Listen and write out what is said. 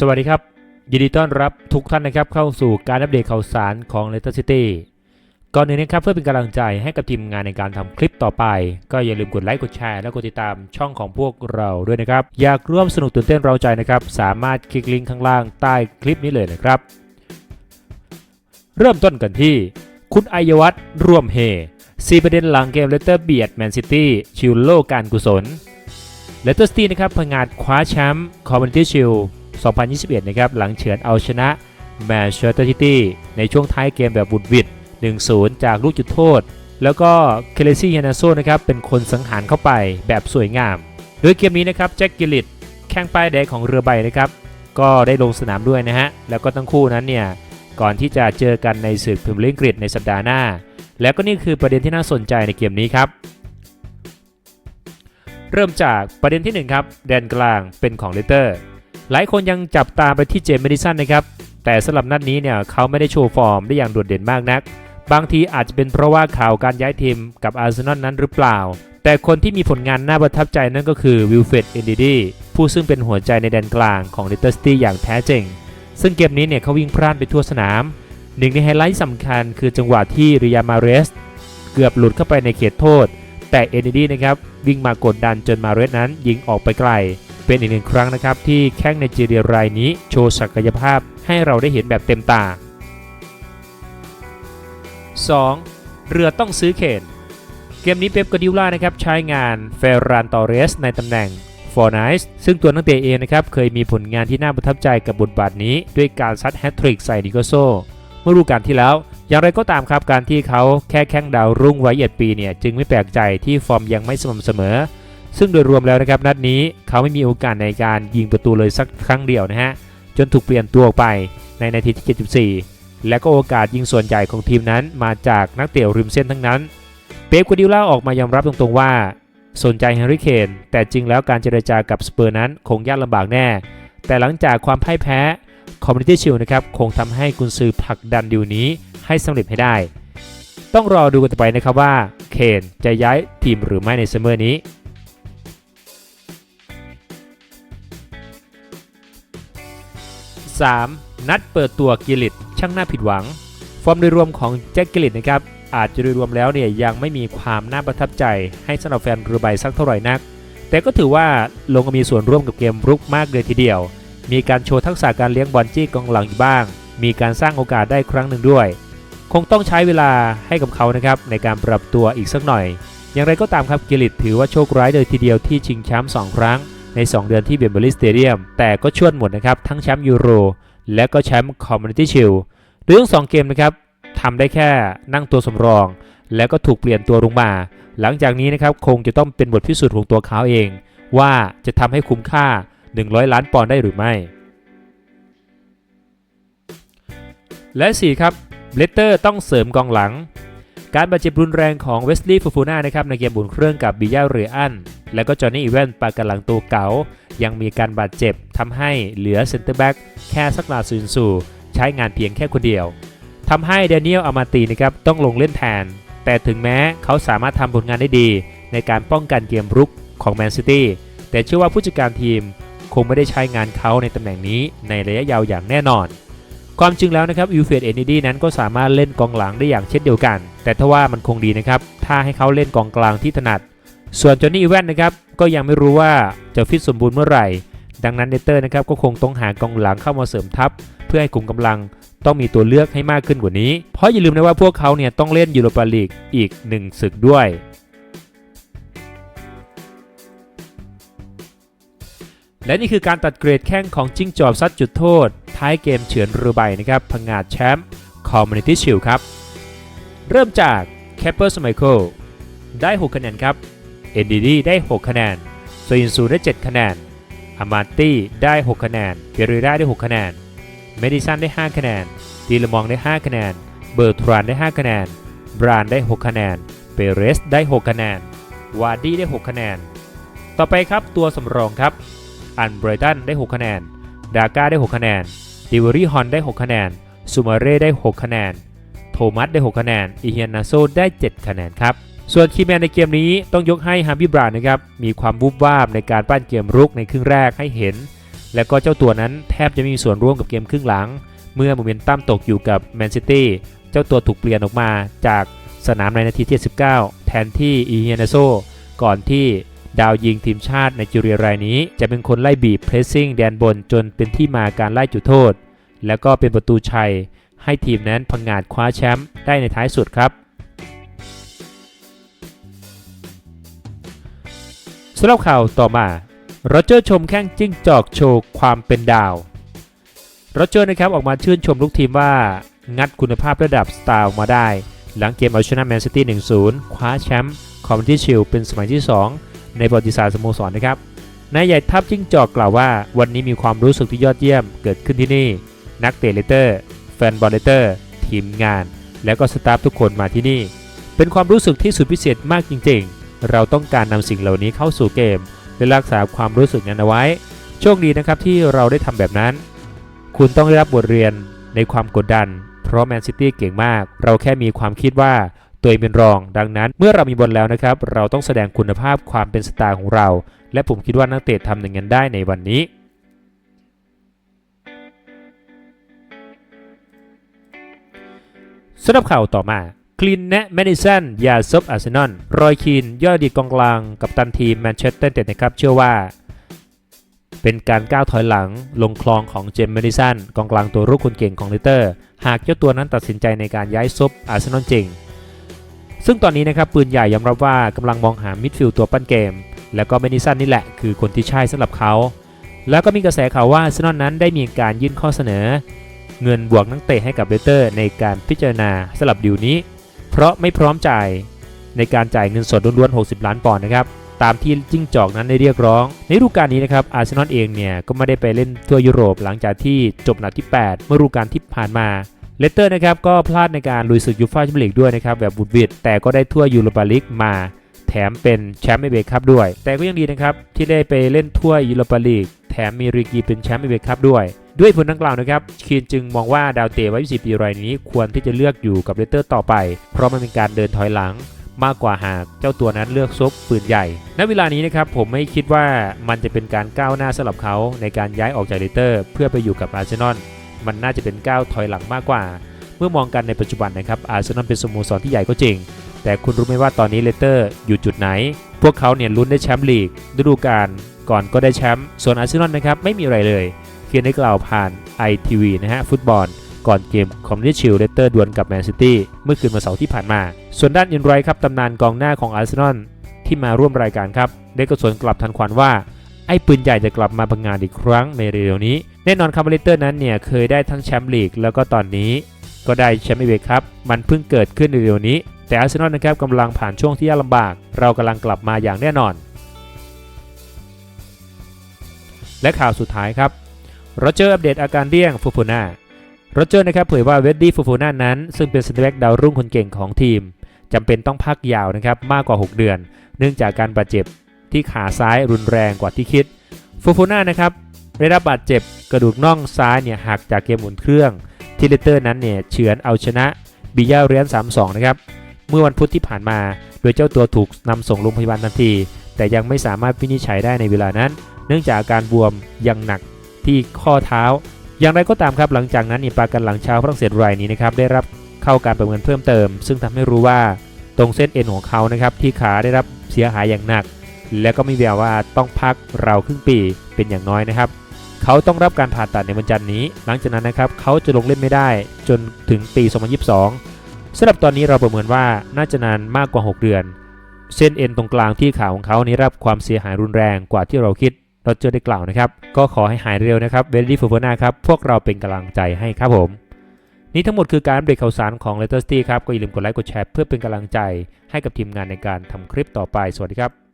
สวัสดีครับ ยินดีต้อนรับทุกท่านนะครับเข้าสู่การอัปเดตข่าวสารของ l e t e r City ก่อนอื่นนะครับเพื่อเป็นกำลังใจให้กับทีมงานในการทำคลิปต่อไป ก็อย่าลืมกดไลค์กดแชร์และกดติดตามช่องของพวกเราด้วยนะครับ อยากร่วมสนุกตื่นเต้นเราใจนะครับ สามารถคลิกลิงก์ข้างล่างใต้คลิปนี้เลยนะครับ เริ่มต้นกันที่ คุณอัยวัฒน์ร่วมเฮ4ประเด็นหลังเกมเลสเตอร์เบียดแมนซิตี้ชิลโลกการกุศลเลสเตอร์ซิตี้นะครับพงาดคว้าแชมป์คอมมูนิตี้ชิล 2021 นะครับ หลังเฉือนเอาชนะแมนเชสเตอร์ซิตี้ในช่วงท้ายเกมแบบบุดวิด 1-0 จากลูกจุดโทษ แล้วก็เคเลซี่เฮนาโซนะครับ เป็นคนสังหารเข้าไปแบบสวยงาม โดยเกมนี้นะครับ แจ็คกิลิตแข้งป้ายแดงของเรือใบนะครับ ก็ได้ลงสนามด้วยนะฮะ แล้วก็ทั้งคู่นั้นเนี่ย ก่อนที่จะเจอกันในศึกพรีเมียร์ลีกอังกฤษในสัปดาห์หน้า แล้วก็นี่คือประเด็นที่น่าสนใจในเกมนี้ครับเริ่มจากประเด็นที่หนึ่งครับ แดนกลางเป็นของเลสเตอร์ หลายคนยังจับตาไปที่เจมส์เมดิสันนะครับ แต่สำหรับนัดนี้เนี่ยเขาไม่ได้โชว์ฟอร์มได้อย่างโดดเด่นมากนัก บางทีอาจจะเป็นเพราะว่าข่าวการย้ายทีมกับอาร์เซนอลนั้นหรือเปล่า แต่คนที่มีผลงานน่าประทับใจนั่นก็คือวิลเฟรดเอนดิดีผู้ซึ่งเป็นหัวใจในแดนกลางของเลสเตอร์ซิตี้อย่างแท้จริง ซึ่งเกมนี้เนี่ยเขาวิ่งพล่านไปทั่วสนาม หนึ่งในไฮไลท์สำคัญคือจังหวะที่ริยามาเรสเกือบหลุดเข้าไปในเขตโทษ แต่เอนดิดีนะครับวิ่งมากดดันจนมาเรสนั้นยิงออกไปไกล เป็นอีกหนึ่งครั้งนะครับที่แข้งในจีเรียรายนี้โชว์ศักยภาพให้เราได้เห็นแบบเต็มตา 2. เรือต้องซื้อเขนเกมนี้เป๊ปกวาร์ดิโอล่านะครับใช้งานเฟรรานตอเรสในตำแหน่งฟอร์ไนส์ซึ่งตัวนักเตะเองนะครับเคยมีผลงานที่น่าประทับใจกับบทบาทนี้ ด้วยการซัดแฮตทริกใส่ดิโกโซเมื่อฤดูกาลที่แล้ว อย่างไรก็ตามครับการที่เขาแค่แข้งดาวรุ่งไว้เหยียดปีเนี่ยจึงไม่แปลกใจที่ฟอร์มยังไม่สม่ำเสมอ ซึ่งโดยรวมแล้วนะครับนัดนี้เขาไม่มีโอกาสในการยิงประตูเลยสักครั้งเดียวนะฮะจนถูกเปลี่ยนตัวออกไปในนาทีที่ 74 และก็โอกาสยิงส่วนใหญ่ของทีมนั้นมาจากนักเตะริมเส้นทั้งนั้น เป๊ปกัวดิล่าออกมายอมรับตรงๆว่า สนใจแฮร์รี่เคนแต่จริงแล้วการเจรจากับสเปอร์นั้นคงยากลำบากแน่ แต่หลังจากความพ่ายแพ้คอมมูนิตี้ชิลนะครับคงทำให้กุนซือผลักดันดิวนี้ให้สำเร็จให้ได้ ต้องรอดูกันต่อไปนะครับว่าเคนจะย้ายทีมหรือไม่ในซัมเมอร์นี้ 3. นัดเปิดตัวกิลิตช่างน่าผิดหวัง ฟอร์มโดยรวมของแจ็คกิลิตนะครับอาจจะโดยรวมแล้วเนี่ยยังไม่มีความน่าประทับใจให้สำหรับแฟนรือใบสักเท่าไหร่นัก แต่ก็ถือว่าลงมีส่วนร่วมกับเกมรุกมากเลยทีเดียว มีการโชว์ทักษะการเลี้ยงบอลจี้กองหลังอยู่บ้าง มีการสร้างโอกาสได้ครั้งหนึ่งด้วย คงต้องใช้เวลาให้กับเขานะครับในการปรับตัวอีกสักหน่อย อย่างไรก็ตามครับกิลิตถือว่าโชคร้ายเลยทีเดียวที่ชิงแชมป์สองครั้ง ใน 2 เดือนที่เบมเบอรี่สเตเดียมแต่ก็ชวดหมดนะครับทั้งแชมป์ยูโรและก็แชมป์คอมมูนิตี้ชิลโดยทั้งสองเกมนะครับทำได้แค่นั่งตัวสำรอง แล้วก็ถูกเปลี่ยนตัวลงมา หลังจากนี้นะครับคงจะต้องเป็นบทพิสูจน์ของตัวเขาเอง ว่าจะทำให้คุ้มค่า 100 ล้านปอนด์ได้หรือไม่ และ4ครับเลสเตอร์ต้องเสริมกองหลัง การบาดเจ็บรุนแรงของเวสลีย์ฟูฟูน่านะครับในเกมบุนเครื่องกับบิยาเรอัน และก็จอห์นนี่อีเวนปากกหลังตัวเก๋ายังมีการบาดเจ็บทำให้เหลือเซนเตอร์แบ็กแค่สักลาซูนซูใช้งานเพียงแค่คนเดียวทำให้เดนิเอลอามาตีนะครับต้องลงเล่นแทน แต่ถึงแม้เขาสามารถทำผลงานได้ดี ในการป้องกันเกมรุกของแมนซิตี้แต่เชื่อว่าผู้จัดการทีมคงไม่ได้ใช้งานเขาในตำแหน่งนี้ในระยะยาวอย่างแน่นอน ความจริงแล้วนะครับยูเฟดเอนิดีนั้นก็สามารถเล่นกองหลังได้อย่างเช่นเดียวกัน แต่ถ้าว่ามันคงดีนะครับถ้าให้เขาเล่นกองกลางที่ถนัด ส่วนจอห์นนี่อีแวนนะครับก็ยังไม่รู้ว่าจะฟิตสมบูรณ์เมื่อไหร่ ดังนั้นเนเตอร์นะครับก็คงต้องหากองหลังเข้ามาเสริมทัพ เพื่อให้กลุ่มกำลังต้องมีตัวเลือกให้มากขึ้นกว่านี้ เพราะอย่าลืมนะว่าพวกเขาเนี่ยต้องเล่นยูโรปาลีกอีกหนึ่งศึกด้วย และนี่คือการตัดเกรดแข้งของจิ้งจอบซัดจุดโทษ ท้ายเกมเฉือนเรือใบนะครับพังงาดแชมป์คอมมูนิตี้ชิลครับ เริ่มจากแคปเปอร์สไมเคิลได้ 6 คะแนนครับ เอนดีดีได้ 6 คะแนนโซยินซูได้ 7 คะแนนอามาตี้ได้ 6 คะแนนเกเรราได้ 6 คะแนนเมดิสันได้ 5 คะแนนดีลมองได้ 5 คะแนน เบอร์ทรานได้ 5 คะแนน บรานได้ 6 คะแนน เปเรสได้ 6 คะแนน วาร์ดี้ได้ 6 คะแนน ต่อไปครับตัวสำรองครับ อันเบรตันได้ 6 คะแนน ดาก้าได้ 6 คะแนนดิวอรี่ฮอนได้ 6 คะแนน ซูมาเร่ได้ 6 คะแนน โทมัสได้ 6 คะแนนอีเฮียนาโซได้ 7 คะแนนครับ ส่วนคีย์แมนในเกมนี้ต้องยกให้ฮาร์บี้บรานนะครับ มีความวูบวาบในการปั้นเกมรุกในครึ่งแรกให้เห็น แล้วก็เจ้าตัวนั้นแทบจะไม่มีส่วนร่วมกับเกมครึ่งหลัง เมื่อโมเมนตัมตกอยู่กับแมนซิตี้เจ้าตัวถูกเปลี่ยนออกมาจากสนามในนาทีที่19 แทนที่อีเฮนาโซก่อนที่ดาวยิงทีมชาติไนจีเรียรายนี้ จะเป็นคนไล่บีบเพรสซิ่งแดนบนจนเป็นที่มาการไล่จุดโทษ แล้วก็เป็นประตูชัย ให้ทีมนั้นพังงาดคว้าแชมป์ได้ในท้ายสุดครับำหรับข่าวต่อมาโรเจอร์ชมแข้งจิ้งจอกโชว์ความเป็นดาวโรเจอร์นะครับออกมาชื่นชมลูกทีมว่า งัดคุณภาพระดับสตาร์มาได้ หลังเกมเอาชนะแมนซิตี้1-0 คว้าแชมป์คอมมิตี้ชิลเป็นสมัยที่ 2 ในประวัติศาสตร์สโมสรนะครับนายใหญ่ทัพจิ้งจอกกล่าวว่า วันนี้มีความรู้สึกที่ยอดเยี่ยมเกิดขึ้นที่นี่ นักเตะเลเตอร์ แฟนบอลเลเตอร์ ทีมงาน แล้วก็สตาฟทุกคนมาที่นี่ เป็นความรู้สึกที่สุดพิเศษมากจริงๆ เราต้องการนำสิ่งเหล่านี้เข้าสู่เกม และรักษาความรู้สึกนั้นเอาไว้ โชคดีนะครับที่เราได้ทำแบบนั้น คุณต้องได้รับบทเรียนในความกดดัน เพราะแมนซิตี้เก่งมาก เราแค่มีความคิดว่าตัวเองเป็นรอง ดังนั้นเมื่อเรามีบอลแล้วนะครับ เราต้องแสดงคุณภาพความเป็นสตาร์ของเรา และผมคิดว่านักเตะทำอย่างนั้นได้ในวันนี้สำหรับข่าวต่อมา คลินแนะแมดิสันยาซบอาร์เซนอลรอยคีนยอดดีกองกลางกับตันทีมแมนเชสเตอร์เต็ดนะครับเชื่อว่า เป็นการก้าวถอยหลังลงคลองของเจมส์แมดิสันกองกลางตัวรุกคนเก่งของเลเตอร์ หากเจ้าตัวนั้นตัดสินใจในการย้ายซบอาร์เซนอลจริง ซึ่งตอนนี้นะครับปืนใหญ่ยอมรับว่ากำลังมองหามิดฟิลด์ตัวปั้นเกม แล้วก็แมดิสันนี่แหละคือคนที่ใช่สำหรับเขา แล้วก็มีกระแสข่าวว่าอาร์เซนอลนั้นได้มีการยื่นข้อเสนอ เงินบวกนักเตะให้กับเลเตอร์ ในการพิจารณาสลับดิวนี้ เพราะไม่พร้อมจ่ายในการจ่ายเงินสดล้วนๆ 60 ล้านปอนด์นะครับ ตามที่จิ้งจอกนั้นได้เรียกร้อง ในฤดูกาลนี้นะครับ อาร์เซนอลเองเนี่ย ก็ไม่ได้ไปเล่นทั่วยุโรปหลังจากที่จบอันดับที่ 8 เมื่อฤดูกาลที่ผ่านมา เลสเตอร์นะครับ ก็พลาดในการลุยศึกยูฟ่าแชมเปี้ยนลีกด้วยนะครับ แบบบุดวิดแต่ก็ได้ทั่วยูโรปาลีกมาแถมเป็นแชมป์เอเบคัพด้วย แต่ก็ยังดีนะครับที่ได้ไปเล่นทั่วยูโรปาลีกแถมมีรีกีเป็นแชมป์เอเบคัพด้วย ด้วยผลดังกล่าวนะครับคีนจึงมองว่าดาวเตะวัย20ปีรายนี้ควรที่จะเลือกอยู่กับเลสเตอร์ต่อไป เพราะมันเป็นการเดินถอยหลังมากกว่าหากเจ้าตัวนั้นเลือกซบปืนใหญ่ ณ เวลานี้นะครับผมไม่คิดว่ามันจะเป็นการก้าวหน้าสำหรับเขาในการย้ายออกจากเลสเตอร์ เพื่อไปอยู่กับอาร์เซนอล มันน่าจะเป็นก้าวถอยหลังมากกว่า เมื่อมองกันในปัจจุบันนะครับอาร์เซนอลเป็นสโมสรที่ใหญ่ก็จริง แต่คุณรู้ไหมว่าตอนนี้เลสเตอร์อยู่จุดไหน พวกเขาเนี่ยลุ้นได้แชมป์ลีกฤดูกาลก่อนก็ได้แชมป์ ส่วนอาร์เซนอลนะครับไม่มีอะไรเลย เพียงได้กล่าวผ่าน ITV นะฮะ ฟุตบอล ก่อนเกมคอมมิชชิลเลเตอร์ดวลกับแมนซิตี้เมื่อคืนวันเสาร์ที่ผ่านมา ส่วนด้านอินไรครับตำนานกองหน้าของอาร์เซนอลที่มาร่วมรายการครับ ได้กระสวนกลับทันควันว่า ไอ้ปืนใหญ่จะกลับมาพังงานอีกครั้งในเร็วๆนี้ แน่นอนคารับเลเตอร์นั้นเนี่ยเคยได้ทั้งแชมป์ลีกแล้วก็ตอนนี้ ก็ได้แชมป์เอเวครับมันเพิ่งเกิดขึ้นในเร็วๆนี้ แต่อาร์เซนอลนะครับกำลังผ่านช่วงที่ยากลำบาก เรากำลังกลับมาอย่างแน่นอน และข่าวสุดท้ายครับ โรเจอร์อัปเดตอาการเดี้ยงฟูฟูน่าโรเจอร์นะครับเผยว่าเวดดี้ฟูฟูน่านั้น ซึ่งเป็นสเตแบ็กดาวรุ่งคนเก่งของทีมจำเป็นต้องพักยาวนะครับมากกว่า 6 เดือน เนื่องจากการบาดเจ็บที่ขาซ้ายรุนแรงกว่าที่คิดฟูฟูน่านะครับได้รับบาดเจ็บกระดูกน่องซ้ายเนี่ยหักจากเกมอุ่นเครื่อง ที่เลเตอร์นั้นเนี่ยเฉือนเอาชนะบิยาเรียน3-2 นะครับ เมื่อวันพุธที่ผ่านมา โดยเจ้าตัวถูกนำส่งโรงพยาบาลทันที แต่ยังไม่สามารถวินิจฉัยได้ในเวลานั้น เนื่องจากอาการบวมยังหนัก ที่ข้อเท้า อย่างไรก็ตามครับหลังจากนั้นนี่ปากันหลังชาวฝรั่งเศสรายนี้นะครับได้รับเข้าการประเมินเพิ่มเติม ซึ่งทำให้รู้ว่าตรงเส้นเอ็นของเขานะครับที่ขาได้รับเสียหายอย่างหนัก และก็มีแววว่าต้องพักราวครึ่งปีเป็นอย่างน้อยนะครับ เขาต้องรับการผ่าตัดในวันจันทร์นี้ หลังจากนั้นนะครับเขาจะลงเล่นไม่ได้จนถึงปี 2022สำหรับตอนนี้เราประเมินว่าน่าจะนานมากกว่า 6 เดือน เส้นเอ็นตรงกลางที่ขาของเขานี้รับความเสียหายรุนแรงกว่าที่เราคิด เราเจอได้กล่าวนะครับ ก็ขอให้หายเร็วนะครับเวลลี่ฟูฟนาครับ พวกเราเป็นกำลังใจให้ครับผม นี่ทั้งหมดคือการอัปเดตข่าวสารของ Letter City ครับ ก็อย่าลืมกดไลค์กดแชร์เพื่อเป็นกำลังใจให้กับทีมงานในการทำคลิปต่อไป สวัสดีครับ